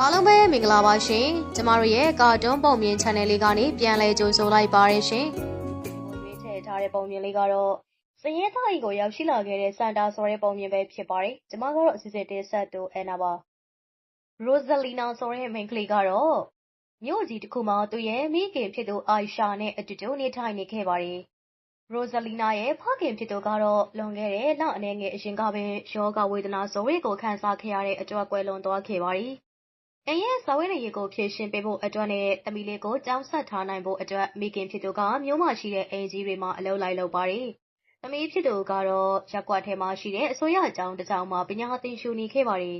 အားလုံးပဲမင်္ဂလာပါရှင်ကျမတို့ရဲ့ကာတွန်းပုံမြင် channel လေးကနေပြန်လည်ကြိုဆိုလိုက်ပါရရှင်ရွေးထည့်ထားတဲ့ပုံမြင်လေးကတော့စရင်သားအိမ်ကိုရောက်ရှိလာခဲ့တဲ့စန်တာဆိုတဲ့ပုံမြင်ပဲဖြစ်ပါတယ်ကျမကတော့အစစ်စစ်တင်ဆက်သူအန်နာပါရိုဇလီနာဆိုတဲ့မိန်းကလေးကတော့မြို့ကြီးတစ်ခုမှာသူ့ရဲ့မိခင်ဖြစ်သူအိုင်ရှာနဲ့အတူတူနေထိုင်နေခဲ့ပါတယ်ရိုဇလီနာရဲ့ဖခင်ဖြစ်သူကတော့လွန်ခဲ့တဲ့လအနည်းငယ်အရင်ကပဲယောဂဝေဒနာဇိုရီကိုခံစားခဲ့ရတဲ့အတွက်ကွယ်လွန်သွားခဲ့ပါတယ်။ အိမ်ရဲ့ စားဝတ်နေရေးကို ဖြေရှင်းပေးဖို့အတွက်နဲ့ သမီးလေးကို ကျောင်းဆက်ထားနိုင်ဖို့အတွက် မိခင်ဖြစ်သူက မြို့မှာရှိတဲ့ အိမ်ကြီးတွေမှာ အလုပ်လိုက်လုပ်ပါတယ်။သမီးဖြစ်သူကတော့ ရပ်ကွက်ထဲမှာရှိတဲ့ အစိုးရကျောင်းတစ်ကျောင်းမှာ ပညာသင်ယူနေခဲ့ပါတယ်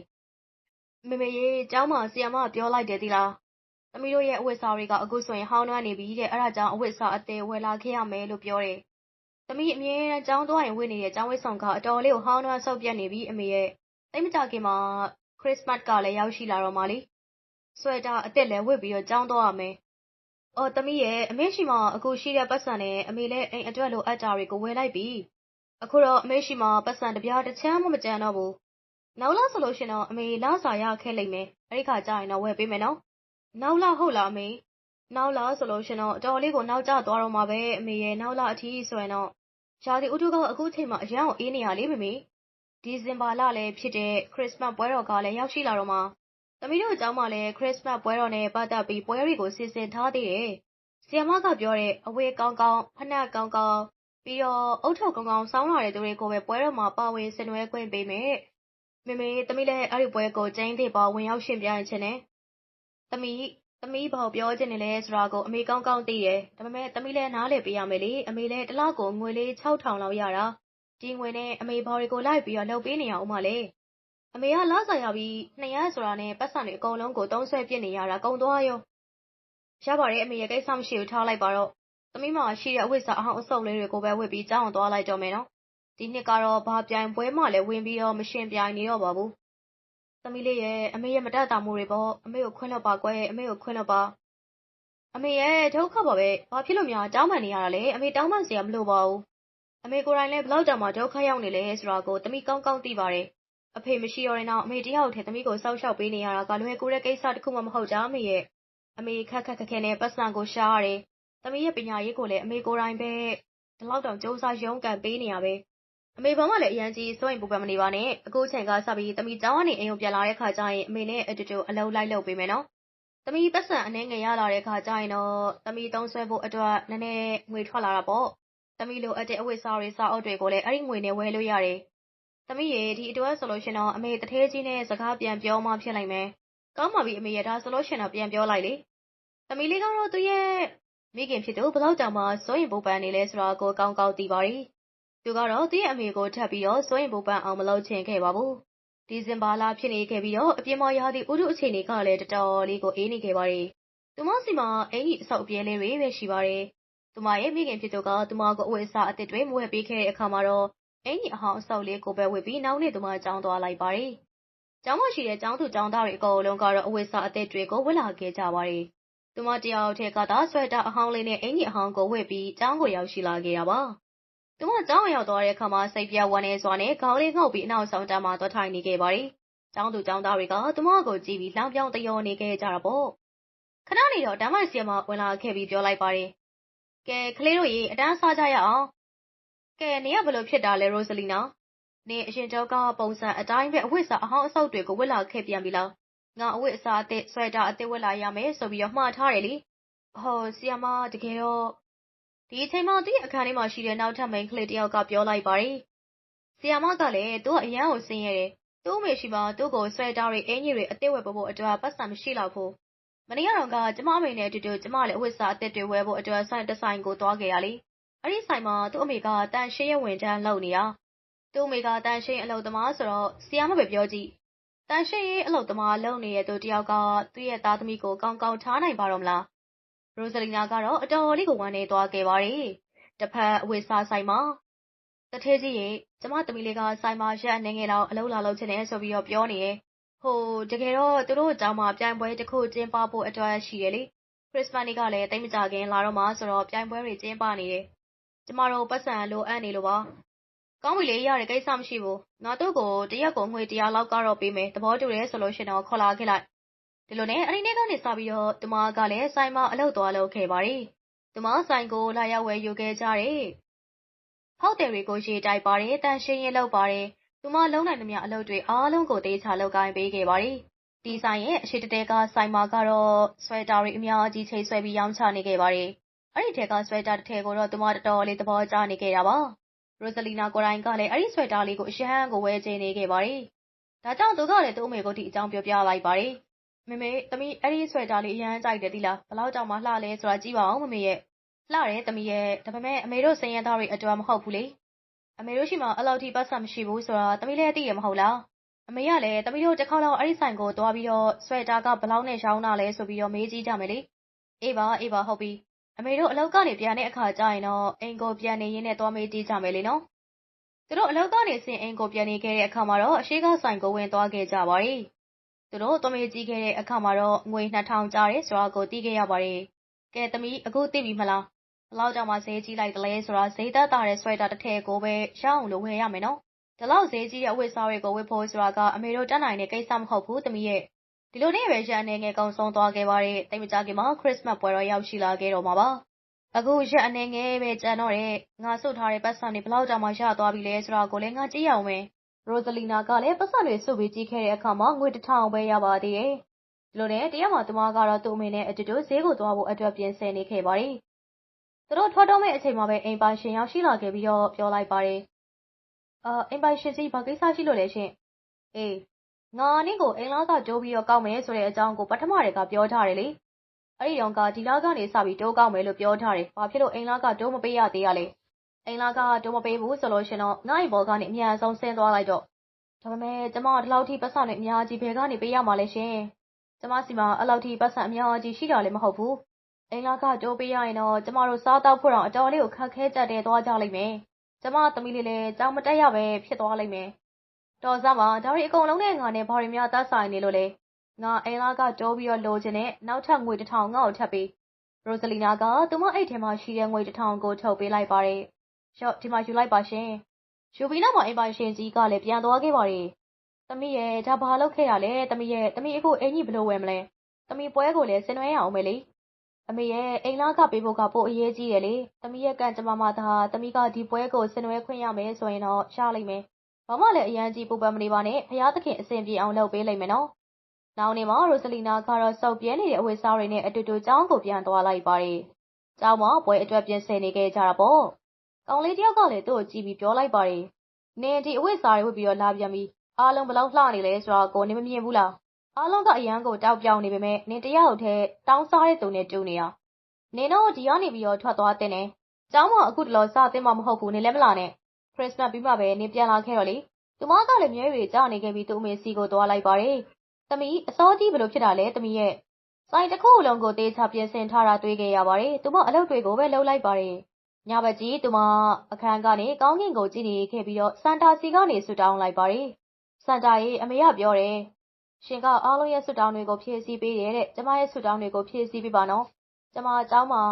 ။မေမေရေ ကျောင်းမှာဆီယမပြောလိုက်တယ်သီလား။သမီးတို့ရဲ့ အဝတ်စားတွေက အခုဆိုရင် ဟောင်းနှွမ်းနေပြီတဲ့။အဲဒါကြောင့် အဝတ်စားအသစ် ဝယ်လာခဲ့ရမယ်လို့ ပြောတယ်။သမီး အမြဲတမ်း ကျောင်းသွားရင်ဝတ်နေတဲ့ ကျောင်းဝတ်စုံက အတော်လေးကို ဟောင်းနှွမ်းဆုတ်ပြတ်နေပြီ အမေရဲ့။သိပ်မကြာခင်မှာ ခရစ္စမတ်ကလည်း ရောက်ရှိလာတော့မှာလေ။ ဆွဲတာအသစ်လည်းဝတ်ပြီးတော့ ကျောင်းသွားရမယ်။အော်သမီးရဲ့အမေရှိမှအခုရှိတဲ့ပတ်စံနဲ့ အမေလည်း အိမ်အတွက်လိုအပ်တာတွေကို ဝယ်လိုက်ပြီ။အခုတော့ အမေရှိမှပတ်စံတစ်ပြားတစ်ချမ်းမှ မကျန်တော့ဘူး။နောက်လဆိုလို့ရှင်တော့ အမေ လစာရခဲ့လိမ့်မယ်။အဲဒီခါကျရင်တော့ ဝယ်ပေးမယ်နော်။နောက်လ ဟုတ်လားအမေ။နောက်လဆိုလို့ရှင်တော့ အတော်လေးကို နောက်ကျသွားတော့မှာပဲအမေရဲ့နောက်လအထိဆိုရင်တော့ ရာသီဥတုက အခုချိန်မှာ အရန်ကိုအေးနေရလေမမေ။ဒီဇင်ဘာလလည်းဖြစ်တဲ့ခရစ္စမတ်ပွဲတော်ကလည်း ရောက်ရှိလာတော့မှာ။ သမီးတို့ကျောင်းမှာလည်း ခရစ္စမတ်ပွဲတော်နဲ့ ပတ်သက်ပြီး ပွဲတွေကို စီစဉ်ထားသေးတယ်။ဆီယမကပြောတဲ့ အဝတ်ကောင်းကောင်း၊ဖိနပ်ကောင်းကောင်း ပြီးတော့ ဦးထုပ်ကောင်းကောင်း ဆောင်းလာတဲ့သူတွေကိုပဲ ပွဲတော်မှာ ပါဝင်ဆင်နွှဲခွင့်ပေးမယ်။မေမေ သမီးလည်း အဲဒီပွဲကို ကျိန်းသေပေါဝင်ရောက်ယှဉ်ပြိုင်ချင်တယ်။သမီး သမီး ဘာကိုပြောချင်နေလဲဆိုတာကို အမေ ကောင်းကောင်းသိတယ်။ဒါပေမဲ့ သမီးလည်း နားလည်ပေးရမယ်လေ။အမေလည်း တစ်လကို ငွေလေး ၆,၀၀၀ လောက်ရတာ။ဒီငွေနဲ့ အမေ ဘာတွေကို လိုက်ပြီးတော့လုပ်ပေးနေရဦးမှာလဲ။ အမေက လစာရပြီး ၂ရက်ဆိုတာနဲ့ ပိုက်ဆံတွေအကုန်လုံးကို သုံးစွဲပစ်နေရတာ ကုန်သွားရော။ရပါတယ်အမေရဲ့ ကိစ္စမရှိဘူး ထားလိုက်ပါတော့။သမီးမှာရှိတဲ့ အဝတ်အစား အဟောင်းအဆုတ်လေးတွေကိုပဲ ဝတ်ပြီး ကျောင်းကို သွားလိုက်တော့မယ်နော်။ဒီနှစ်ကတော့ ဘာပြိုင်ပွဲမှလည်း ဝင်ပြီးတော့ မယှဉ်ပြိုင်နေတော့ပါဘူး။သမီးလေးရဲ့ အမေရဲ့ မတတ်သာမှုတွေပေါ့။အမေကို ခွင့်လွှတ်ပါကွယ်။အမေကို ခွင့်လွှတ်ပါ။အမေရဲ့ ဒုက္ခပါပဲ။ဘာဖြစ်လို့များ တောင်းပန်နေရတာလဲ။အမေ တောင်းပန်စရာ မလိုပါဘူး။အမေကိုယ်တိုင်လည်း ဘယ်လောက်တောင်မှ ဒုက္ခရောက်နေလဲဆိုတာကို သမီး ကောင်းကောင်းသိပါတယ်။ အဖေမရှိတော့တဲ့နောက် အမေတစ်ယောက်တည်း သမီးကို စောင့်ရှောက်ပေးနေရတာက လွယ်ကူတဲ့ကိစ္စတစ်ခုမှ မဟုတ်တာအမေရဲ့။အမေ ခက်ခက်ခဲခဲနဲ့ ပိုက်ဆံကို ရှာရတယ်။သမီးရဲ့ပညာရေးကိုလည်း အမေကိုယ်တိုင်ပဲ ဒီလောက်တောင် ကြိုးစားရုန်းကန်ပေးနေရပဲ။အမေဘာမှလည်း အရမ်းကြီး စိုးရိမ်ပူပန်မနေပါနဲ့။အခုချိန်ကစပြီး သမီးကျောင်းကနေ အိမ်ကိုပြန်လာတဲ့အခါကျရင် အမေနဲ့အတူတူ အလုပ်လိုက်လုပ်ပေးမယ်နော်။သမီး ပိုက်ဆံအနည်းငယ်ရလာတဲ့အခါကျရင်တော့ သမီးသုံးစွဲဖို့အတွက် နည်းနည်းငွေထွက်လာတာပေါ့။သမီးလိုအပ်တဲ့ အဝတ်အစားတွေ၊စာအုပ်တွေကိုလည်း အဲဒီငွေနဲ့ ဝယ်လို့ရတယ်။ သမီးရေ ဒီအတွက်ဆိုလို့ရှင်တော့ အမေ သူဌေးကြီးနဲ့ စကားပြန်ပြောမှ ဖြစ်လိမ့်မယ်။ကောင်းပါပြီ အမေရဲ့ဒါဆိုလို့ရှင်တော့ ပြန်ပြောလိုက်လေ။သမီးလေးကတော့ သူ့ရဲ့မိခင်ဖြစ်သူ ဘယ်လောက်တောင်မှ စိုးရိမ်ပူပန်နေလဲဆိုတာကို ကောင်းကောင်းသိပါတယ်။သူကတော့ သူ့ရဲ့အမေကို ထပ်ပြီးတော့ စိုးရိမ်ပူပန်အောင် မလုပ်ချင်ခဲ့ပါဘူး။ဒီဇင်ဘာလ ဖြစ်နေခဲ့ပြီးတော့ အပြင်မှာ ရာသီဥတုအခြေအနေကလည်း တော်တော်လေးကို အေးနေခဲ့ပါတယ်။သူမဆီမှာ အင်္ကျီအဆုတ်အပြဲလေးတွေပဲ ရှိပါတယ်။သူမရဲ့မိခင်ဖြစ်သူက သူမကို အဝတ်အစားအသစ်တွေ မဝယ်ပေးခဲ့တဲ့အခါမှာတော့ အင်္ကျီအဟောင်းအဆုတ်လေးကိုပဲဝတ်ပြီးနောက်နေ့သူမကျောင်းသွားလိုက်ပါတယ်။ကျောင်းမှာရှိတဲ့ကျောင်းသူကျောင်းသားတွေအကုန်လုံးကတော့အဝတ်အစားအသစ်တွေကိုဝတ်လာခဲ့ကြပါတယ်။သူမတစ်ယောက်တည်းကသာဆွဲတာအဟောင်းလေးနဲ့အင်္ကျီအဟောင်းကိုဝတ်ပြီးကျောင်းကိုရောက်ရှိလာခဲ့တာပါ။သူမကျောင်းဝင်ရောက်သွားတဲ့အခါမှာစိတ်ပျက်ဝမ်းနည်းစွာနဲ့ခေါင်းလေးငုံ့ပြီးအနောက်ဆောင်တန်းမှာသွားထိုင်နေခဲ့ပါတယ်။ကျောင်းသူကျောင်းသားတွေကသူမကိုကြည့်ပြီးလှောင်ပြောင်သရော်နေခဲ့ကြတာပေါ့။ခဏနေတော့တန်းဖိုင်ဆီယမဝင်လာခဲ့ပြီးပြောလိုက်ပါတယ်။ကဲကလေးတို့ရေအတန်းစားကြရအောင်။ ကဲနင်ကဘယ်လိုဖြစ်တာလဲရိုဇလီနာ။နင်အရင်တုန်းကပုံစံအတိုင်းပဲအဝတ်အစားအဟောင်းအဆုတ်တွေကိုဝတ်လာခဲ့ပြန်ပြီလား။ငါအဝတ်အစားအသစ်၊ဆွဲတာအသစ်ဝတ်လာရမယ်ဆိုပြီးတော့မှာထားတယ်လေ။ဟောဆီယမတကယ်တော့ဒီအချိန်မှာသူ့ရဲ့အခန်းထဲမှာရှိတဲ့နောက်ထပ်မိန်းကလေးတစ်ယောက်ကပြောလိုက်ပါတယ်။ဆီယမကလည်းသူကအရမ်းကိုဆင်းရဲတယ်။သူ့အမေရှိမှသူ့ကိုဆွဲတာတွေ၊အင်္ကျီတွေအသစ်ဝယ်ပေးဖို့အတွက်ပိုက်ဆံမရှိလောက်ဘူး။မနေ့ကတုန်းကကျမအမေနဲ့အတူတူကျမလည်းအဝတ်အစားအသစ်တွေဝယ်ဖို့အတွက်ဆိုင်တစ်ဆိုင်ကိုသွားခဲ့တာလေ။ အဲဒီဆိုင်မှာ သူ့အမေက သန့်ရှင်းရေးဝန်ထမ်းလုပ်နေတာ။သူ့အမေက သန့်ရှင်းရေးအလုပ်သမားဆိုတော့ဆီယမပဲပြောကြည့်။သန့်ရှင်းရေးအလုပ်သမား လုပ်နေတဲ့သူတစ်ယောက်က သူ့ရဲ့သားသမီးကို ကောင်းကောင်းထားနိုင်ပါတော့မလား။ရိုဇလီနာကတော့ အတော်လေးကို ဝမ်းနည်းသွားခဲ့ပါတယ်။တဘက် အဝတ်အစားဆိုင်မှာ။သူဌေးကြီးရေ ကျမသမီးလေးက ဆိုင်မှာ ရက်အနည်းငယ်လောက် အလုပ်လာလုပ်ချင်တယ်ဆိုပြီးတော့ပြောနေတယ်။ဟို တကယ်တော့ သူတို့ကျောင်းမှာ ပြိုင်ပွဲတစ်ခု ကျင်းပဖို့အတွက် ရှိတယ်လေ။ခရစ္စမတ်နေ့ကလည်း သိပ်မကြာခင် လာတော့မှာဆိုတော့ ပြိုင်ပွဲတွေ ကျင်းပနေတယ်။ ကျမတို့ ပိုက်ဆံလိုအပ်နေလို့ပါ။ကောင်းပြီလေ ရတယ် ကိစ္စမရှိဘူး။ငါသူ့ကို တစ်ရက်ကို ငွေ ၁၀၀ လောက်ကတော့ ပေးမယ်။သဘောတူတယ်ဆိုလို့ရှင်တော့ခေါ်လာခဲ့လိုက် ဒီလိုနဲ့ အဲ့ဒီနေ့ကနေစပြီးတော့သူမကလည်း ဆိုင်မှာ အလုပ်သွားလုပ်ခဲ့ပါတယ် သူမဆိုင်ကို လာရောက်ဝယ်ယူခဲ့ကြတယ် ဖောက်တယ်တွေကို ရေတိုက်ပါတယ်တန်ရှင်းရေးလုပ်ပါတယ် သူမလုံးနိုင်သမျှ အလုပ်တွေအားလုံးကိုတေးချလုပ်ကိုင်းပေးခဲ့ပါတယ် ဒီဆိုင်ရဲ့ အရှိတတဲကဆိုင်မှာကတော့ ဆွဲတာတွေ အများကြီးချိတ်ဆွဲပြီး ရောင်းချနေခဲ့ပါတယ် အဲ့ဒီထဲက ဆွဲတာတစ်ထည်ကိုတော့ သူမ တော်တော်လေး သဘောကျနေခဲ့တာပါရိုဇလီနာကိုရိုင်းကလည်း အဲ့ဒီဆွဲတာလေးကို အရန်ကို ဝယ်ချင်နေခဲ့ပါတယ် ဒါကြောင့် သူကလည်း သူ့အမေကို ဒီအကြောင်း ပြောပြလိုက်ပါတယ်မမေ သမီး အဲ့ဒီဆွဲတာလေး အရန်ကြိုက်တယ်ဒီလားဘလောက်တောင်မှ လှလဲဆိုတာ ကြည့်ပါအောင်မမေရဲ့ လှတယ် သမီးရဲ့ ဒါပေမဲ့အမေတို့စင်ရသားတွေအတွက် မဟုတ်ဘူးလေ အမေတို့ရှိမှအဲ့လောက်ထိပတ်စံမရှိဘူးဆိုတာ သမီးလည်း သိရမဟုတ်လား အမေကလည်း သမီးတို့တစ်ခေါက်လောက် အဲ့ဒီဆိုင်ကိုသွားပြီးတော့ ဆွဲတာကဘလောက်နဲ့ ရောင်းတာလဲဆိုပြီးတော့ မေးကြည့်ကြမယ်လေ အေးပါ အေးပါ ဟုတ်ပြီ အမေတို့အလောက်ကနေပြန်တဲ့အခါကျရင်တော့အိမ်ကိုပြန်နေရင်းနဲ့သွားမေးကြည့်ကြမယ်လေနော်သူတို့အလောက်ကနေစင်အိမ်ကိုပြန်နေခဲ့တဲ့အခါမှာတော့အရှိကဆိုင်ကိုဝင်သွားခဲ့ကြပါတယ်သူတို့သွားမေးကြည့်ခဲ့တဲ့အခါမှာတော့ငွေ2000ကျတယ်ဆိုတာကိုသိခဲ့ရပါတယ်ကဲသမီးအခုသိပြီမလားဘလောက်တောင်မှဈေးကြီးလိုက်တလဲဆိုတာဈေးသက်သာတဲ့ဆွဲတာတစ်ထည်ကိုပဲရအောင်လို့ဝယ်ရမယ်နော်ဒီလောက်ဈေးကြီးတဲ့အဝတ်စားတွေကိုဝတ်ဖို့ဆိုတာကအမေတို့တတ်နိုင်တဲ့ကိစ္စမဟုတ်ဘူးသမီးရဲ့ ဒီလိုနဲ့ပဲရန်နေငယ် ကုံဆုံးသွားခဲ့ပါတယ်တိတ်မကြခင်မှာ ခရစ်စမတ်ပွဲတော် ရောက်ရှိလာခဲ့တော့မှာပါ အခုရက်အနေငယ်ပဲကြံတော့တဲ့ ငါစုထားတဲ့ပတ်စံတွေဘလောက်တောင်မှရသွားပြီလဲ ဆိုတာကိုလည်း ငါကြည့်ရအောင်မယ်ရိုဇလီနာကလည်းပတ်စံတွေစုပြီး ကြည့်ခဲ့တဲ့အခါမှာ ငွေတစ်ထောင်ပဲ ရပါသေးတယ် ဒီလိုနဲ့ တရက်မှသူမကတော့ သူ့အမေနဲ့အတူတူ ဈေးကိုသွားဖို့အတွက် ပြင်ဆင်နေခဲ့ပါတယ် သူတို့ထွက်တော့မယ့်အချိန်မှာပဲ အိမ်ပိုင်ရှင် ရောက်ရှိလာခဲ့ပြီးတော့ပြောလိုက်ပါတယ်အာအိမ်ပိုင်ရှင်စီဘာကိစ္စရှိလို့လဲရှင်အေး ငါနင့်ကို အိမ်လားကတိုးပြီးတော့ ကောက်မယ်ဆိုတဲ့အကြောင်းကို ပထမတည်းက ပြောထားတယ်လေ အဲ့ဒီတော့ကဒီလားကနေစပြီး တိုးကောက်မယ်လို့ ပြောထားတယ် ဘာဖြစ်လို့ အိမ်လားကတိုးမပေးရသေးရလဲ အိမ်လားကတိုးမပေးဘူးဆိုလို့ရှင်တော့ ငါ့အိမ်ဘောကနေ အများဆုံး ဆင်းသွားလိုက်တော့ ဒါပေမဲ့ ကျမ ဒီလောက်ထိပတ်စံနဲ့အများကြီး ဘယ်ကနေပေးရမှာလဲရှင် ကျမစီမှာ အဲ့လောက်ထိပတ်စံအများကြီး ရှိတာလည်း မဟုတ်ဘူး အိမ်လာကတိုးပေးရရင်တော့ ကျမတို့ စားတောက်ဖို့တော့အတော်လေးကို ခက်ခဲကြတဲ့သွားကြလိမ့်မယ်။ကျမသမီးလေးလည်းကြောင်မတက်ရပဲဖြစ်သွားလိမ့်မယ်။ တော်စားပါဒါတွေအကုန်လုံးနဲ့ငါနဲ့ဘာတွေများသက်ဆိုင်နေလို့လဲ။ငါအိမ်လာကတိုးပြီးတော့လိုချင်တဲ့နောက်ထပ်ငွေတစ်ထောင်ငါ့ကိုထပ်ပေး။ရိုဇလီနာကသူမအိတ်ထဲမှာရှိတဲ့ငွေတစ်ထောင်ကိုထုတ်ပေးလိုက်ပါတယ်။ရော့ဒီမှာယူလိုက်ပါရှင်။ယူပြီးနောက်မှာအိမ်ပိုင်ရှင်ကြီးကလည်းပြန်သွားခဲ့ပါတယ်။သမီးရဲ့ဒါဘာလုပ်ခဲ့ရလဲသမီးရဲ့သမီးအခုအင်ကြီးဘလို့ဝယ်မလဲ။သမီးပွဲကိုလည်းဆင်နွှဲရအောင်မယ်လေ။အမေရဲ့အိမ်လခပေးဖို့ကပိုအရေးကြီးတယ်လေ။သမီးရဲ့ကံကြမ္မာမှာသာသမီးကဒီပွဲကိုဆင်နွှဲခွင့်ရမယ်ဆိုရင်တော့ရလိမ့်မယ်။ ဘာမှလည်း အရန်ကြီး ပူပန်မနေပါနဲ့။ဘုရားသခင် အဆင်ပြေအောင် လုပ်ပေးလိမ့်မယ်နော်။နောက်နေ့မှာ ရိုဇလီနာကတော့ စုပ်ပြဲနေတဲ့အဝတ်စားတွေနဲ့အတူတူ ကျောင်းကို ပြန်သွားလိုက်ပါတယ်။ကျောင်းမှာ ပွဲအတွက် ပြင်ဆင်နေခဲ့ကြတာပေါ့။ကောင်လေးတယောက်ကလည်း သူ့ကိုကြည့်ပြီး ပြောလိုက်ပါတယ်။နင် ဒီအဝတ်စားတွေ ဝတ်ပြီးတော့ လာပြန်ပြီ။အားလုံးဘလောက်လှနေလဲဆိုတာကို နင်မမြင်ဘူးလား အားလုံးက အရန်ကို တောက်ပြောင်နေပေမဲ့ နင်တယောက်တည်း တောင်းစားတဲ့သူနဲ့ တူနေရနင်တော့ ဒီကနေပြီးတော့ ထွက်သွားတဲ့နဲ့ကျောင်းမှာ အခုတလောစသင်းမှာ မဟုတ်ဘူး နင်လည်း မလာနဲ့ ခရစ္စမတ်ပြီးမှပဲ နင်ပြန်လာခဲ့တော့လေ။သူမကလည်း မျက်ရည်တွေကျနေခဲ့ပြီး သူ့အမေဆီကို သွားလိုက်ပါတယ်။သမီး အစောကြီး ဘယ်လိုဖြစ်တာလဲ သမီးရဲ့။ဆိုင်တခုလုံးကို သေချာပြင်ဆင်ထားတာ တွေ့ခဲ့ရပါတယ်။သူမ အလုပ်တွေကိုပဲ လုပ်လိုက်ပါတယ်။ညဘက်ကြီး သူမ အခန်းကနေ ကောင်းကင်ကို ကြည့်နေခဲ့ပြီး ဆန်တာဆီကနေ ဆုတောင်းလိုက်ပါတယ်။ဆန်တာရေ အမေက ပြောတယ်။ရှင်က အားလုံးရဲ့ ဆုတောင်းတွေကို ဖြည့်ဆည်းပေးတယ်တဲ့။ကျမရဲ့ ဆုတောင်းတွေကို ဖြည့်ဆည်းပေးပါနော်။ကျမ ကျောင်းမှာ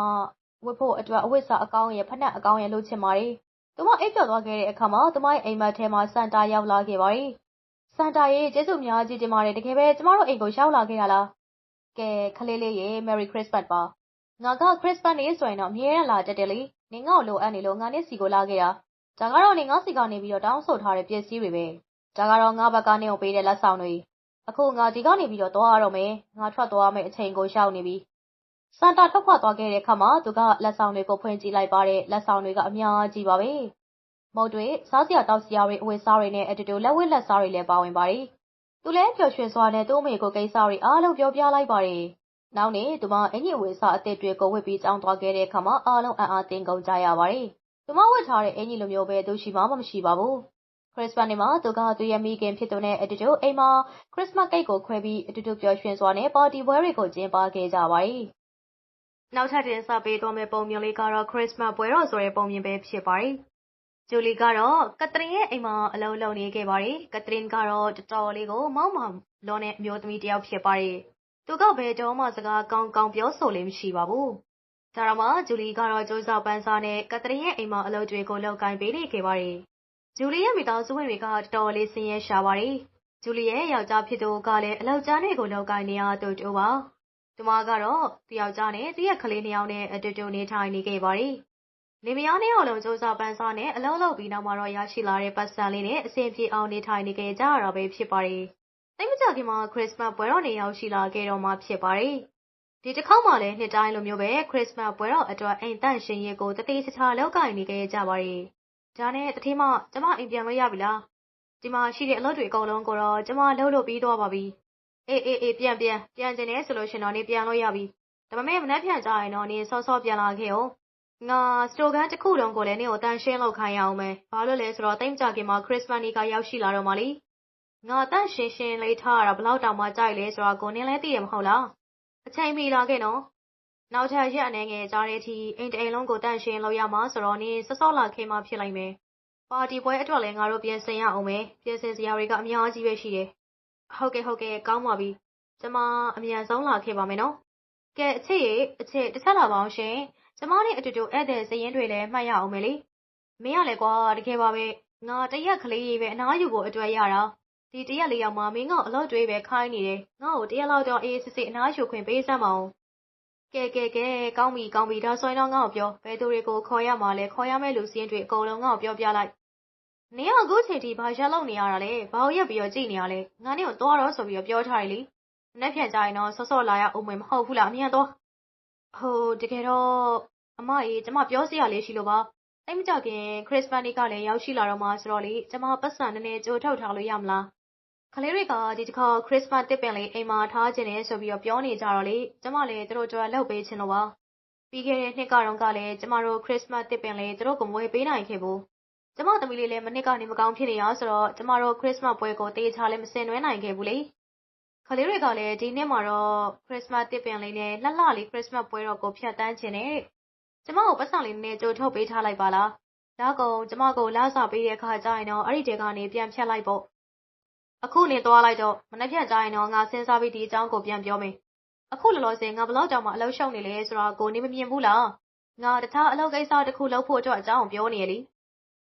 ဝတ်ဖို့အတွက် အဝတ်အစားအကောင်းရယ်၊ဖိနတ်အကောင်းရယ် လိုချင်ပါတယ် သူမအိပ်ပျော်သွားခဲ့တဲ့အခါမှာ သူမရဲ့အိမ်မက်ထဲမှာစန်တာရောက်လာခဲ့ပါတယ်။စန်တာရဲ့ကျေးဇူးအများကြီးတင်ပါတယ်။တကယ်ပဲ ကျမတို့အိမ်ကို ရောက်လာခဲ့တာလား။ကဲခလေးလေးရေ Merry Christmas ပါ။ငါက Christmas နေ့ဆိုရင်တော့ အမြဲတမ်း လာတတ်တယ်လေ။နင်ငါ့ကို လိုအပ်နေလို့ ငါနဲ့စီကို လာခဲ့တာ။ဒါကတော့ နင်ငါစီကနေပြီးတော့ တောင်းဆိုထားတဲ့ ပစ္စည်းတွေပဲ။ဒါကတော့ ငါဘက်က နင်ကိုပေးတဲ့ လက်ဆောင်တွေ။အခု ငါ ဒီကနေပြီးတော့ သွားရတော့မယ် ငါထွက်သွားမယ့် အချိန်ကို ရောက်နေပြီ စန်တာထွက်ခွာသွားခဲ့တဲ့အခါမှာ သူက လက်ဆောင်တွေကို ဖွင့်ကြည့်လိုက်ပါတယ် လက်ဆောင်တွေက အများကြီးပါပဲ မုတ်တွေ စားစရာတောက်စရာတွေ အဝတ်စားတွေနဲ့ အတူတူ လက်ဝတ်လက်စားတွေလည်း ပါဝင်ပါတယ် သူလည်း ပျော်ရွှင်စွာနဲ့ သူ့အမေကို ကိစ္စတွေအားလုံး ပြောပြလိုက်ပါတယ် နောက်နေ့ သူမ အင်ကြီးဝေစား အသစ်တွေကို ဝတ်ပြီးကြောင်းသွားခဲ့တဲ့အခါမှာ အားလုံး အံ့အားသင့်ကုန်ကြရပါတယ် သူမဝတ်ထားတဲ့ အင်ကြီးလိုမျိုးပဲ သူရှိမှမရှိပါဘူး ခရစ်စမတ်နေ့မှာ သူက သူ့ရဲ့မိခင်ဖြစ်သူနဲ့အတူတူ အိမ်မှာ ခရစ်စမတ်ကိတ်ကို ခွဲပြီး အတူတူ ပျော်ရွှင်စွာနဲ့ ပါတီပွဲတွေကို ကျင်းပခဲ့ကြပါတယ်။ နောက်ထပ်တင်ဆက်ပေးသွားမယ့် ပုံမြင်လေးကတော့ ခရစ်စမတ်ပွဲတော်ဆိုတဲ့ ပုံမြင်ပဲဖြစ်ပါတယ်။ဂျူလီကတော့ကက်သရင်ရဲ့အိမ်မှာ အလုပ်လုပ်နေခဲ့ပါတယ်။ကက်သရင်ကတော့ တော်တော်လေးကို မောက်မောင်လွန်တဲ့ အမျိုးသမီးတစ်ယောက်ဖြစ်ပါတယ်။သူက ဘယ်တော့မှ စကားကောင်းကောင်းပြောဆိုလေမရှိပါဘူး။ဒါတော့မှ ဂျူလီကတော့ ကြိုးစားပန်းစားနဲ့ကက်သရင်ရဲ့အိမ်မှာ အလုပ်တွေကို လုပ်ကိုင်ပေးနေခဲ့ပါတယ် ဂျူလီရဲ့ မိသားစုဝင်တွေက တော်တော်လေး ဆင်းရဲရှာပါတယ် ဂျူလီရဲ့ ယောက်ျားဖြစ်သူကလည်း အလောက်ကျန်းတွေကိုလောက်ကိုင်းနေရတူတူပါ။ သူမကတော့ သူယောက်ျားနဲ့ သူ့ရဲ့ကလေးနှစ်ယောက်နဲ့ အတူတူနေထိုင်နေခဲ့ပါတယ်။နေမယားနှစ်ယောက်လုံးစူးစမ်းပန်းစားနဲ့ အလုံးလုံးပြီးနောက်မှာတော့ ရရှိလာတဲ့ပတ်စံလေးနဲ့ အဆင်ပြေအောင် နေထိုင်နေခဲ့ကြရတာပဲ ဖြစ်ပါတယ်။တိတ်မကြခင်မှာ ခရစ်စမတ်ပွဲတော်နေရောက်ရှိလာခဲ့တော့မှဖြစ်ပါတယ်။ဒီတစ်ခေါက်မှလည်း နှစ်တိုင်းလိုမျိုးပဲ ခရစ်စမတ်ပွဲတော်အတွက် အိမ်တန့်ရှင်ရေးကိုတတိချာလောက်ကင်နေခဲ့ကြပါတယ်။ဒါနဲ့တတိမကျမ အိမ်ပြန်လို့ရပြီလား ဒီမှာရှိတဲ့ အလုပ်တွေ အကုန်လုံးကိုတော့ ကျမလှုပ်လို့ပြီးသွားပါပြီ။ အေးအေးအေးပြန်ပြန်ပြန်ကျင်နေဆိုလို့ရှင်တော့နေပြန်လို့ရပြီ။ဒါပေမဲ့မနှက်ပြန်ကြရင်တော့နေစောစောပြန်လာခဲ့အောင်။ငါစတိုကန်တစ်ခုလုံးကိုလည်းနေကိုတန်ရှင်းလောက်ခိုင်းရအောင်မယ်။ဘာလို့လဲဆိုတော့တိတ်ကြခင်မှာခရစ်စမတ်နေ့ကရောက်ရှိလာတော့မှလी။ငါတန်ရှင်းရှင်းလေးထားရတာဘလောက်တောင်မှကြိုက်လဲဆိုတော့ကိုနင်းလည်းသိရမဟုတ်လား။အချိန်မီလာခဲ့နော်။နောက်ထပ်ရက်အနေငယ်ကြားတဲ့အထိအိမ်တအိမ်လုံးကိုတန့်ရှင်းလို့ရမှာဆိုတော့နေစောစောလာခင်မှဖြစ်လိုက်မယ်ပါတီပွဲအတွက်လည်းငါတို့ပြင်ဆင်ရအောင်မယ်ပြင်ဆင်စရာတွေကအများကြီးပဲရှိတယ် ဟုတ်ကဲ့ဟုတ်ကဲ့ကောင်းပါပြီကျမအမြန်ဆုံးလာခဲ့ပါမယ်နော်ကဲအချစ်ရေအချစ်တစ်ချက်လာပါအောင်ရှင်ကျမနဲ့အတူတူဧည့်သည်စရင်တွေလည်းမှတ်ရအောင်မယ်လေမင်းရလေကွာတကယ်ပါပဲငါတရက်ကလေးကြီးပဲအနားယူဖို့အတွက်ရတာဒီတရက်လေးရောက်မှမင်းကအလုပ်တွေပဲခိုင်းနေတယ်ငါ့ကိုတရက်လောက်တော့အေးစစ်စစ်အနားယူခွင့်ပေးစမ်းပါအောင်ကဲကဲကဲကောင်းပြီကောင်းပြီဒါဆိုရင်တော့ငါ့ကိုပြောဘယ်သူတွေကိုခေါ်ရမှာလဲခေါ်ရမယ့်လူစင်းတွေအကုန်လုံးငါ့ကိုပြောပြလိုက် နင်ကအခုချိန်ထိဘာရက်လောက်နေရတာလဲဘာလို့ရက်ပြီးတော့ကြည့်နေရလဲငါနင့်ကိုသွားတော့ဆိုပြီးတော့ပြောထားတယ်လေမနေ့ပြန်ကြရင်တော့စောစောလာရအောင်မယ်မဟုတ်ဘူးလားအမြန်တော့ဟိုတကယ်တော့အမကြီးကျမပြောစရာလေးရှိလို့ပါအဲ့မကြခင်ခရစ်စမတ်နေ့ကလည်းရောက်ရှိလာတော့မှဆိုတော့လေကျမပတ်စံနည်းနည်းကြိုထုတ်ထားလို့ရမလားကလေးတွေကဒီတစ်ခါခရစ်စမတ်တစ်ပင်လေးအိမ်မှာထားခြင်းနဲ့ဆိုပြီးတော့ပြောနေကြတော့လေကျမလည်းတို့ကြွလောက်ပေးခြင်းလို့ပါပြီးခဲ့တဲ့နှစ်ကတော့ကလည်းကျမတို့ခရစ်စမတ်တစ်ပင်လေးတို့ကိုမွေးပေးနိုင်ခဲ့ဘူး ကျမသမီးလေးလည်း မနစ်ကနေ မကောင်းဖြစ်နေရဆိုတော့ ကျမတို့ ခရစ်စမတ်ပွဲကိုတေးချလည်းမစင်နွှဲနိုင်ခဲ့ဘူးလေခလေးတွေကလည်း ဒီနှစ်မှာတော့ ခရစ်စမတ်တစ်ပင်လေးနဲ့ လှလှလေး ခရစ်စမတ်ပွဲတော်ကို ဖြတ်တန်းခြင်းနဲ့ ကျမကိုပတ်စံလေးနဲ့ကြိုထုတ်ပေးထားလိုက်ပါလားဒါကုန် ကျမကိုလာစာပေးတဲ့အခါကျရင်တော့ အဲ့ဒီတဲကနေ ပြန်ဖြတ်လိုက်ပေါ့ အခုနေသွားလိုက်တော့ မနေ့ဖြတ်ကျရင်တော့ ငါစဉ်းစားပြီး ဒီအကြောင်းကို ပြန်ပြောမယ် အခုလောလောဆယ် ငါဘလောက်တောင်မှ အလုပ်ရှုပ်နေလဲဆိုတော့ကိုနေမမြင်ဘူးလား ငါ တခြားအလုပ်ကိစ္စတစ်ခုလုပ်ဖို့အတွက် အကြောင်းပြောနေရလी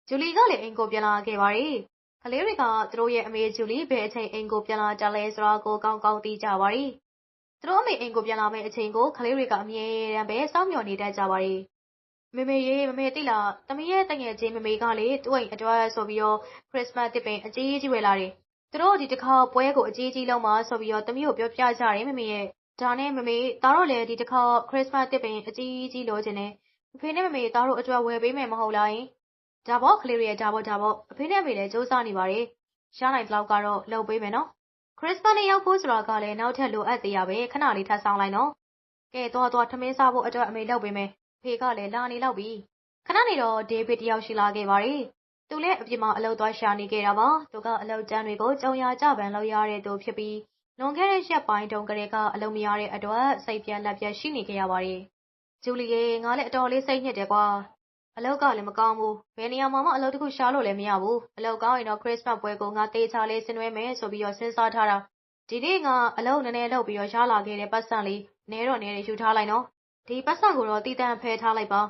ဂျူလီကလည်းအိမ်ကိုပြန်လာခဲ့ပါတယ်။ကလေးတွေကသူတို့ရဲ့အမေဂျူလီဘယ်အချိန်အိမ်ကိုပြန်လာကြလဲဆိုတာကိုကောင်းကောင်းသိကြပါတယ်။သူတို့အမေအိမ်ကိုပြန်လာမယ့်အချိန်ကိုကလေးတွေကအမြဲတမ်းပဲစောင့်မျှော်နေတတ်ကြပါတယ်။မေမေရေမမေသိလားသမီးရဲ့တငယ်ချင်းမမေကလေသူ့အိမ်အတွက်ဆိုပြီးတော့ခရစ်စမတ်တစ်ပင်အကြီးကြီးဝယ်လာတယ်။သူတို့ဒီတစ်ခါပွဲကိုအကြီးကြီးလုံးမှာဆိုပြီးတော့သမီးကိုပြောပြကြတယ်မမေရဲ့ဒါနဲ့မမေသားတို့လည်းဒီတစ်ခါခရစ်စမတ်တစ်ပင်အကြီးကြီးလိုချင်တယ်။ဖေနဲ့မမေသားတို့အတွက်ဝယ်ပေးမယ်မဟုတ်လားယင် ဒါပေါ့ကလေးတွေရဲ့ဒါပေါ့ဒါပေါ့အဖေနဲ့အမေလည်းစူးစမ်းနေပါတယ်ရနိုင်တဲ့လောက်ကတော့လုပ်ပေးမယ်နော်ခရစ်စမတ်နေ့ရောက်ဖို့ဆိုတာကလည်းနောက်ထပ်လိုအပ်သေးရပဲခဏလေးထပ်ဆောင်လိုက်နော်ကဲသွားသွားထမင်းစားဖို့အတွက်အမေလုပ်ပေးမယ်ဖေကလည်းလာနေလောက်ပြီခဏနေတော့ဒေးဗစ်တယောက်ရှိလာခဲ့ပါတယ်သူလည်းအပြင်မှာအလုပ်သွားရှာနေခဲ့တာပါသူကအလုပ်တန်းတွေကိုကြုံရကြပန်လုပ်ရတဲ့သူဖြစ်ပြီးလွန်ခဲ့တဲ့ရက်ပိုင်းတုန်းကလေးကအလုပ်မရတဲ့အတွက်စိတ်ပြက်လက်ပြက်ရှိနေခဲ့ရပါတယ်ဂျူလီရေငါလည်းအတော်လေးစိတ်ညစ်တယ်ကွာ အလုပ်ကလည်း မကောင်းဘူး ဘယ်နေရာမှာမှ အလုပ်တစ်ခုရှာလို့လည်း မရဘူး အလုပ်ကောင်းရင်တော့ ခရစ်စမတ်ပွဲကို ငါတေးချလေး ဆင်နွှဲမယ်ဆိုပြီးတော့ စဉ်းစားထားတာ ဒီနေ့ ငါ အလုပ်နည်းနည်းလုပ်ပြီးတော့ ရလာခဲ့တဲ့ပတ်စံလေးနဲတော့နဲယူထားလိုက်နော် ဒီပတ်စံကိုတော့တည်တံ့ဖယ်ထားလိုက်ပါ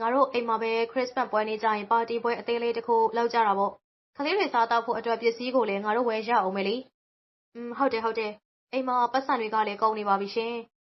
ငါတို့အိမ်မှာပဲ ခရစ်စမတ်ပွဲနေ့ကျရင် ပါတီပွဲအသေးလေးတစ်ခု လုပ်ကြတာပေါ့ ကလေးတွေ စားတော့ဖို့အတွက် ပစ္စည်းကိုလည်း ငါတို့ ဝယ်ရအောင်မယ်လေอืมဟုတ်တယ် ဟုတ်တယ် အိမ်မှာပတ်စံတွေကလည်း ကုန်နေပါပြီရှင်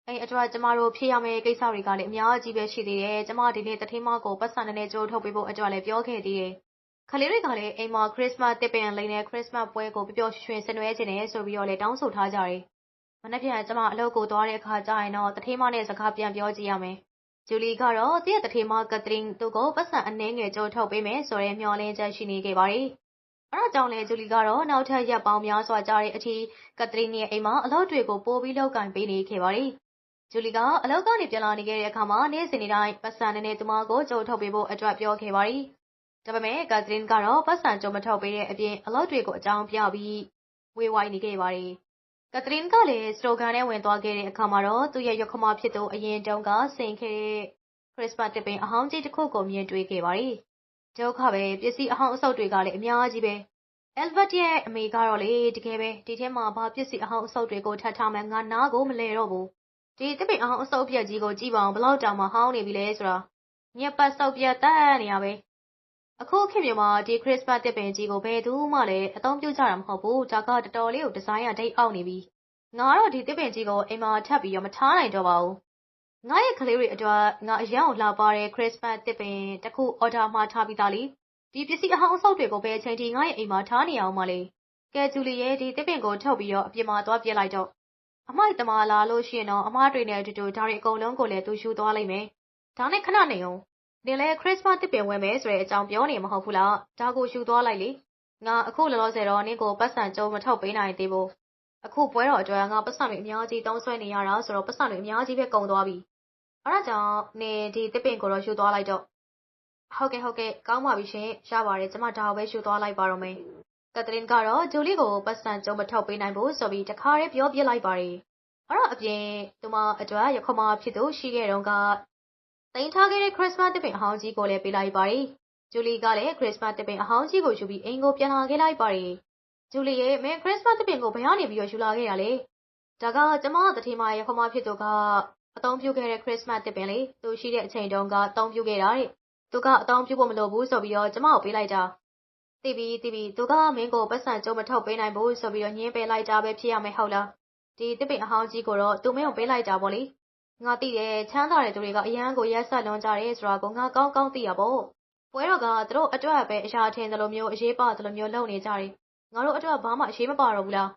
အဲ့အတွက် ကျမတို့ ဖြည့်ရမယ့် ကိစ္စတွေကလည်း အများကြီးပဲ ရှိသေးတယ်။ကျမ ဒီနေ့တထိန်မကိုပတ်စံနဲ့ကြိုးထုတ်ပေးဖို့အတွက်လည်း ပြောခဲ့သေးတယ်။ကလေးတွေကလည်း အိမ်မှာ ခရစ်စမတ်တစ်ပင်လိမ့်နဲ့ ခရစ်စမတ်ပွဲကို ပျော်ရွှင် ဆင်နွှဲခြင်းနဲ့ဆိုပြီးတော့လည်း တောင်းဆိုထားကြတယ်။မနေ့ပြန် ကျမ အလုပ်ကိုသွားတဲ့အခါကျရင်တော့တထိန်မနဲ့ စကားပြန်ပြောကြည့်ရမယ်။ဂျူလီကတော့တည့်တထိန်မကထရင်သူ့ကိုပတ်စံအနှဲငယ် ကြိုးထုတ်ပေးမယ်ဆိုတဲ့ မျှော်လင့်ချက် ရှိနေခဲ့ပါတယ်။အဲဒါကြောင့်လေဂျူလီကတော့ နောက်ထပ် ရက်ပေါင်းများစွာကြာတဲ့အထိကထရင်ရဲ့ အိမ်မှာ အလုပ်တွေကို ပို့ပြီး လုပ်ကင်ပေးနေခဲ့ပါတယ်။ ဂျူလီက အလုပ်ကနေ ပြန်လာနေခဲ့တဲ့အခါမှာ နေ့စဉ်နေ့တိုင်းပတ်စံနဲ့နဲ့သူမကို ကြုံထုတ်ပေးဖို့အတွက် ပြောခဲ့ပါရီဒါပေမဲ့ကက်သရင်ကတော့ပတ်စံကြုံမထုတ်ပေးတဲ့အပြင် အလုပ်တွေကို အကြောင်းပြပြီး ဝေဝိုင်းနေခဲ့ပါရီကက်သရင်ကလည်း စတိုဂန်နဲ့ဝင်သွားခဲ့တဲ့အခါမှာတော့ သူ့ရဲ့ရုပ်ခမဖြစ်သူ အရင်တုန်းက ဆင်ခဲ့တဲ့ ခရစ်စမတ်တပင် အဟောင်းကြီးတစ်ခုကို မြင်တွေ့ခဲ့ပါရီဒုက္ခပဲ ပစ္စည်းအဟောင်းအဆုပ်တွေကလည်း အများကြီးပဲအယ်ဘတ်ရဲ့ အမေကတော့လေ တကယ်ပဲ ဒီထဲမှာ ဘာပစ္စည်းအဟောင်းအဆုပ်တွေကို ထပ်ထားမှငါနားကို မလဲတော့ဘူး ဒီသစ်ပင်အောင်အဆုပ်ပြက်ကြီးကိုကြည့်ပါအောင်ဘလောက်တောင်မှဟောင်းနေပြီလဲဆိုတာညက်ပတ်ဆုပ်ပြက်တတ်နေရပဲအခုခေတ်မျိုးမှာဒီခရစ်စမတ်တစ်ပင်ကြီးကိုဘယ်သူမှလည်းအသုံးပြုကြတာမဟုတ်ဘူးဒါကတော်တော်လေးကိုဒီဇိုင်းကဒိတ်အောက်နေပြီငါတော့ဒီတစ်ပင်ကြီးကိုအိမ်မှာထပ်ပြီးတော့မထားနိုင်တော့ပါဘူးငါရဲ့ကလေးတွေအတွက်ငါအရန်ကိုလှပတဲ့ခရစ်စမတ်တစ်ပင်တစ်ခုအော်ဒါမှာထားပြီးသားလीဒီပစ္စည်းအဟောင်းအဆုပ်တွေကိုဘယ်အချိန်ထိငါရဲ့အိမ်မှာထားနေအောင်မလဲကဲဂျူလီရဲ့ဒီတစ်ပင်ကိုထုတ်ပြီးတော့အပြင်မှာသွားပြစ်လိုက်တော့ အမိုက်တမလာလို့ရှိရင်တော့အမားတွေနဲ့အတူတူဒါတွေအကုန်လုံးကိုလည်းသူရှူသွားလိမ့်မယ်ဒါနဲ့ခဏနေအောင်နင်လည်းခရစ်စမတ်တစ်ပင်ဝယ်မယ်ဆိုတဲ့အကြောင်းပြောနေမှာမဟုတ်ဘူးလားဒါကိုရှူသွားလိုက်လေငါအခုလောလောဆယ်တော့နင့်ကိုပတ်စံကြုံမထောက်ပေးနိုင်သေးဘူးအခုပွဲတော်အတွက်ငါပတ်စံတွေအများကြီးတောင်းဆွဲနေရတာဆိုတော့ပတ်စံတွေအများကြီးပဲကုန်သွားပြီအဲဒါကြောင့်နင်ဒီတစ်ပင်ကိုတော့ရှူသွားလိုက်တော့ဟုတ်ကဲ့ဟုတ်ကဲ့ကောင်းပါပြီရှင်ရပါတယ်ကျမဒါကိုပဲရှူသွားလိုက်ပါတော့မယ် ကက်သလင်ကတော့ ဂျိုလီကိုပတ်စံကြုံမထောက်ပေးနိုင်ဘူးဆိုပြီး တခါတည်း ပြောပြလိုက်ပါတယ် အဲ့တော့အပြင် သူမအတွက် ရခမဖြစ်သူ ရှိခဲ့တော့ကတင်ထားခဲ့တဲ့ ခရစ်စမတ်တပင် အဟောင်းကြီးကိုလည်း ပေးလိုက်ပါတယ်။ဂျူလီကလည်း ခရစ်စမတ်တပင်အဟောင်းကြီးကိုယူပြီး အိမ်ကို ပြန်လာခဲ့လိုက်ပါတယ်။ဂျူလီရဲ့ မင်းခရစ်စမတ်တပင်ကို ဘယ်ကနေပြီးယူလာခဲ့ရလဲ။ဒါက ကျမတတိမရခမဖြစ်သူက အသုံးပြုခဲ့တဲ့ ခရစ်စမတ်တပင်လေ သူရှိတဲ့အချိန်တုန်းက အသုံးပြုခဲ့တာတဲ့။သူက အသုံးပြုဖို့ မလိုဘူးဆိုပြီးတော့ကျမကို ပေးလိုက်တာ။ တီဗီတီဗီသူကမင်းကိုပတ်စံကြုံမထုတ်ပေးနိုင်ဘူးဆိုပြီးတော့ညင်းပေးလိုက်တာပဲဖြစ်ရမယ်ဟုတ်လား။ဒီတပင်အဟောင်းကြီးကိုတော့သူမင်းကိုပေးလိုက်တာပေါ့လေ။ငါသိတယ်ချမ်းသာတဲ့သူတွေကအရန်ကိုရက်ဆက်လွန်ကြတယ်ဆိုတာကိုငါကောင်းကောင်းသိရပေါ့ပွဲတော်ကသူတို့အတွက်ပဲအရာထင်တယ်လို့မျိုးအရေးပါတယ်လို့မျိုးလုပ်နေကြတယ်ငါတို့အတွက်ဘာမှအရေးမပါတော့ဘူးလား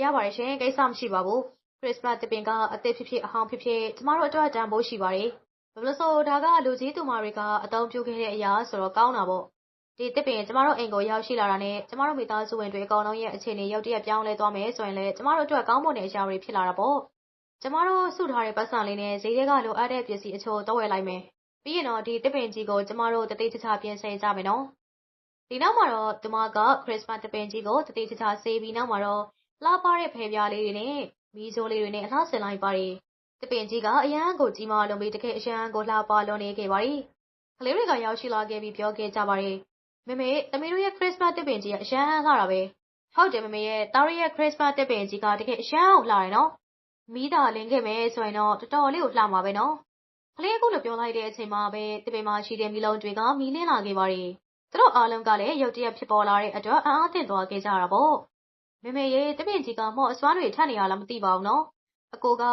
ရပါတယ်ရှင်ကိစ္စမရှိပါဘူးခရစ်စမတ်တပင်ကအသက်ဖြစ်ဖြစ်အဟောင်းဖြစ်ဖြစ်ကျမတို့အတွက်တန်ဖိုးရှိပါတယ်ဘယ်လိုဆိုဒါကလူကြီးသူမတွေကအသုံးပြုခဲ့တဲ့အရာဆိုတော့ကောင်းတာပေါ့ ဒီတစ်ပင် ကျမတို့အိမ်ကို ရောက်ရှိလာတာနဲ့ ကျမတို့မိသားစုဝင်တွေ အကောင်လုံးရဲ့အခြေအနေ ရုတ်တရက် ပြောင်းလဲသွားမယ်ဆိုရင်လည်း ကျမတို့အတွက် ကောင်းမွန်တဲ့အရာတွေ ဖြစ်လာတာပေါ့ ကျမတို့စုထားတဲ့ပတ်စံလေးနဲ့ ဈေးထဲက လိုအပ်တဲ့ပစ္စည်းအချို့တော့ဝယ်လိုက်မယ်။ပြီးရင်တော့ ဒီတစ်ပင်ကြီးကို ကျမတို့တတိချာချာ ပြင်ဆင်ကြမယ်နော်။ဒီနောက်မှာတော့ သူမက ခရစ်စမတ်တစ်ပင်ကြီးကိုတတိချာချာဆေးပြီးနောက်မှာတော့ လှပတဲ့ ဖဲပြားလေးတွေနဲ့ မီးစိုးလေးတွေနဲ့အလှဆင်လိုက်ပါတယ်။တစ်ပင်ကြီးက အရန်ကို ကြီးမားလုံးပြီး တကယ်အရန်ကို လှပလွန်နေခဲ့ပါတယ်။ကလေးတွေက ရောက်ရှိလာခဲ့ပြီး ပြောခဲ့ကြပါတယ်။ မမေသမီးတို့ရဲ့ခရစ်စမတ်တစ်ပင်ကြီးကအရန်လှတာပဲ။ဟုတ်တယ်မမေရဲ့တားရရဲ့ခရစ်စမတ်တစ်ပင်ကြီးကတကယ်အရန်ကိုလှတယ်နော်။မီးသာလင်းခဲ့မယ်ဆိုရင်တော့တော်တော်လေးကိုလှမှာပဲနော်။ကလေးအခုလိုပြောလိုက်တဲ့အချိန်မှာပဲတပင်မှာရှိတဲ့မီးလုံးတွေကမီးလင်းလာခဲ့ပါတယ်။သူတို့အားလုံးကလည်းရုတ်တရက်ဖြစ်ပေါ်လာတဲ့အတွက်အံ့အားသင့်သွားခဲ့ကြတာပေါ့။မေမေရေတပင်ကြီးကမော့အစွမ်းတွေထပ်နေရလားမသိပါဘူးနော်။အကိုက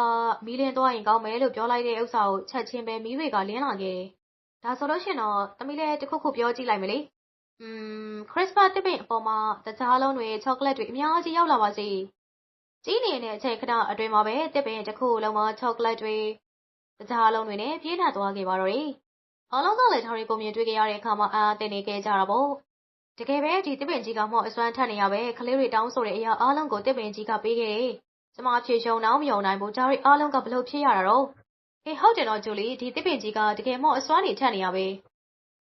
မီးလင်းသွားရင်ကောင်းမယ်လို့ပြောလိုက်တဲ့ဥစ္စာကိုချက်ချင်းပဲမီးတွေကလင်းလာခဲ့တယ်။ဒါဆိုလို့ရှိရင်တော့သမီးလည်းတခုခုပြောကြည့်လိုက်မလေ။ อืมခရစ်စမတ်တပင်အပေါ်မှာတကြားလုံးတွေချောကလက်တွေအများကြီးရောက်လာပါစေ။ကြီးနေတဲ့အချိန်ခဏအတွင်းမှာပဲတစ်ပင်တစ်ခုလုံးမှာချောကလက်တွေတကြားလုံးတွေနဲ့ပြေးနှံသွားခဲ့ပါတော့တယ်။အားလုံးကလည်းထောင်ရီကိုမြင်တွေ့ခဲ့ရတဲ့အခါမှာအာတင်နေခဲ့ကြတာပေါ့။တကယ်ပဲဒီတစ်ပင်ကြီးကမှော့အစွမ်းထက်နေရပဲကလေးတွေတောင်းဆိုတဲ့အရာအားလုံးကိုတစ်ပင်ကြီးကပေးခဲ့တယ်။ကျမဖြေရှုံတော့မယုံနိုင်ဘူး။ဒါတွေအားလုံးကဘလို့ဖြစ်ရတာတော့။အေးဟုတ်တယ်တော့ဂျူလီဒီတစ်ပင်ကြီးကတကယ်မှော့အစွမ်းနေထက်နေရပဲ။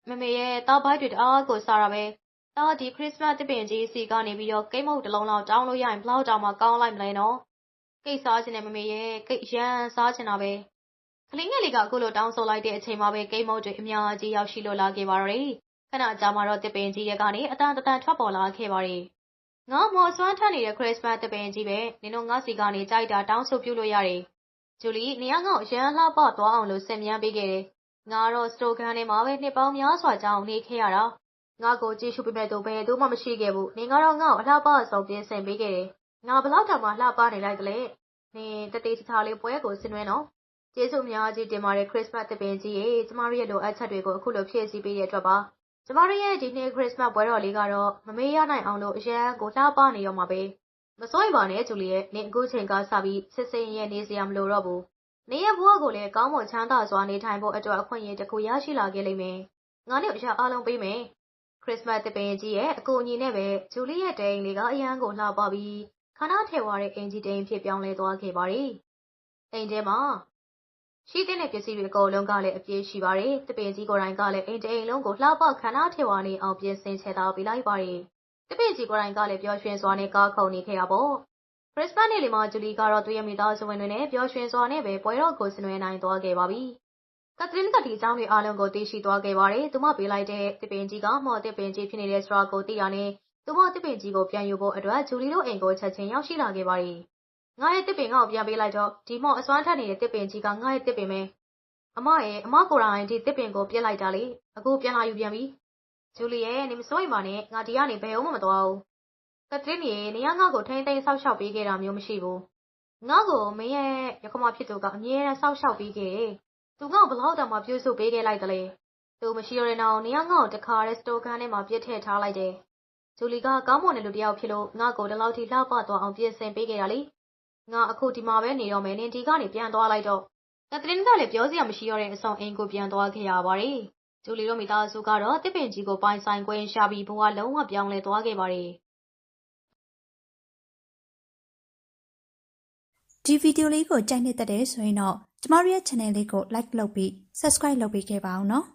မမေရဲ့တားပိုက်တွေတအားကိုစားတာပဲသားဒီခရစ်စမတ်တပင်ကြီးစီကနေပြီးတော့ကိတ်မုတ်တစ်လုံးလောက်တောင်းလို့ရရင်ဘလောက်တောင်မှကောင်းလိုက်မလဲနော်ကိတ်စားချင်တယ်မမေရဲ့ကိတ်ရန်စားချင်တာပဲကလေးငယ်လေးကအခုလိုတောင်းဆိုလိုက်တဲ့အချိန်မှာပဲကိတ်မုတ်တွေအများကြီးရောက်ရှိလို့လာခဲ့ပါတော့တယ်ခဏကြာမှတော့တပင်ကြီးရဲ့ကနေအတန်တန်ထွက်ပေါ်လာခဲ့ပါတယ်ငါမော်စွမ်းထနေတဲ့ခရစ်စမတ်တပင်ကြီးပဲနင်တို့ငါစီကနေကြိုက်တာတောင်းဆိုပြုလို့ရတယ်ဂျူလီနေရငါ့ကိုရန်လှပသွားအောင်လို့စင်မြန်းပေးခဲ့တယ် ငါတော့ စတိုကန်ထဲမှာပဲ နှစ်ပေါင်းများစွာကြာအောင် နေခဲ့ရတာ ငါ့ကိုကြည့်ရှုပေးမဲ့သူ ဘယ်သူမှ မရှိခဲ့ဘူး။နင်ကတော့ ငါ့ကို အလှပဆုံး ပြင်ဆင်ပေးခဲ့တယ်။ငါဘလောက်တောင်မှ လှပနေလိုက်သလဲ။နင်တသေးချာချာလေး ပွဲကိုဆင်နွှဲနော်။ကျေးဇူးများကြီးတင်ပါတယ် ခရစ်စမတ်တပင်ကြီးရေ။ကျမတို့ရဲ့ လိုအပ်ချက်တွေကို အခုလို ဖြည့်ဆည်းပေးတဲ့အတွက်ပါ။ကျမတို့ရဲ့ ဒီနေ့ခရစ်စမတ်ပွဲတော်လေးကတော့ မမေ့ရနိုင်အောင်လို့ အရန်ကို လှပနေရောမှာပဲ။မစိုးရိမ်ပါနဲ့ ဂျူလီရဲ့နင် အခုချိန်ကစပြီးစစ်စင်ရဲ့နေစရာ မလိုတော့ဘူး။ နေရဲ့ဘဝကိုလည်း ကောင်းမွန်ချမ်းသာစွာ နေထိုင်ဖို့အတွက် အခွင့်အရေးတစ်ခု ရရှိလာခဲ့လိမ့်မယ်။ငါနဲ့ အရာအားလုံးပေးမယ် ခရစ်စမတ်တပင်ကြီးရဲ့ အကူအညီနဲ့ပဲ ဂျူလီရဲ့တိမ်လေးက အရန်ကိုလှပပြီးခန္ဓာထဲဝါတဲ့အင်ဂျီတိမ်ဖြစ် ပြောင်းလဲသွားခဲ့ပါတယ်။အိမ်ထဲမှာ ရှိတဲ့ပစ္စည်းတွေ အကုန်လုံးကလည်း အပြည့်ရှိပါတယ်။တပင်ကြီးကိုယ်တိုင်ကလည်း အိမ်တိမ်လုံးကို လှပခန္ဓာထဲဝါနေအောင် ပြင်ဆင်ချဲထားပေးလိုက်ပါတယ်။တပင်ကြီးကိုယ်တိုင်ကလည်း ပျော်ရွှင်စွာနဲ့ ကားခုန်နေခဲ့တာပေါ့။ခရ စ်စမတ်နေ့ လေးမှာဂျူလီကတော့ သူ့ရဲ့ မိသားစုဝင်တွေနဲ့ ပျော်ရွှင်စွာနဲ့ပဲ ပွဲတော်ကို ဆင်နွှဲနိုင်သွားခဲ့ပါပြီ။ကက်သလင်းကဒီအကြောင်းတွေအားလုံးကို သိရှိသွားခဲ့ပါတယ်။သူမပေးလိုက်တဲ့တစ်ပင်ကြီးကမော်တစ်ပင်ကြီး ဖြစ်နေတဲ့ဆိုတာကို သိရနဲ့ သူမတစ်ပင်ကြီးကို ပြန်ယူဖို့အတွက် ဂျူလီတို့အိမ်ကို ချက်ချင်းရောက်ရှိလာခဲ့ပါတယ်။ငါရဲ့တစ်ပင်ကိုပြန်ပေးလိုက်တော့ ဒီမော်အစွမ်းထက်နေတဲ့တစ်ပင်ကြီးက ငါရဲ့တစ်ပင်ပဲ။အမရဲ့အမကိုယ်တိုင် ဒီတစ်ပင်ကိုပြစ်လိုက်တာလေ။အခု ပြန်လာယူပြန်ပြီ ဂျူလီရဲ့နေမစိုးရင်ပါနဲ့ ငါ ဒီကနေ ဘယ်အောင်မှ မသွားဘူး ကက်ထရင်းရေနေရငါ့ကိုထိမ့်သိမ်းဆောက်ရှောက်ပေးခဲ့တာမျိုးမရှိဘူးငါ့ကိုမင်းရဲ့ရခမဖြစ်သူကအမြဲတမ်းဆောက်ရှောက်ပေးခဲ့တယ်သူငါ့ကိုဘလောက်တောင်မှပြုစုပေးခဲ့လိုက်တယ်လေသူမရှိတော့တဲ့နောက်နေရငါ့ကိုတခါရဲစတိုကန်ထဲမှာပြစ်ထည့်ထားလိုက်တယ်ဂျူလီကကောင်းမွန်တဲ့လူတစ်ယောက်ဖြစ်လို့ငါ့ကိုဒီလောက်ထိလှပသွားအောင်ပြင်ဆင်ပေးခဲ့တာလေငါအခုဒီမှာပဲနေတော့မယ်နင်ဒီကနေပြန်သွားလိုက်တော့ကက်ထရင်းကလည်းပြောစရာမရှိတော့တဲ့အဆောင်အိမ်ကိုပြန်သွားခဲ့ရပါတယ်ဂျူလီတို့မိသားစုကတော့တစ်ပင်ကြီးကိုပိုင်ဆိုင်ခွင့်ရှာပြီးဘဝလုံးဝပြောင်းလဲသွားခဲ့ပါတယ် ဒီဗီဒီယိုလေးကိုကြိုက်နေတဲ့တဲ့ဆိုရင်တော့ကျမတို့ရဲ့ channel လေးကို like လုပ်ပြီး subscribe လုပ်ပေးခဲ့ပါအောင်နော်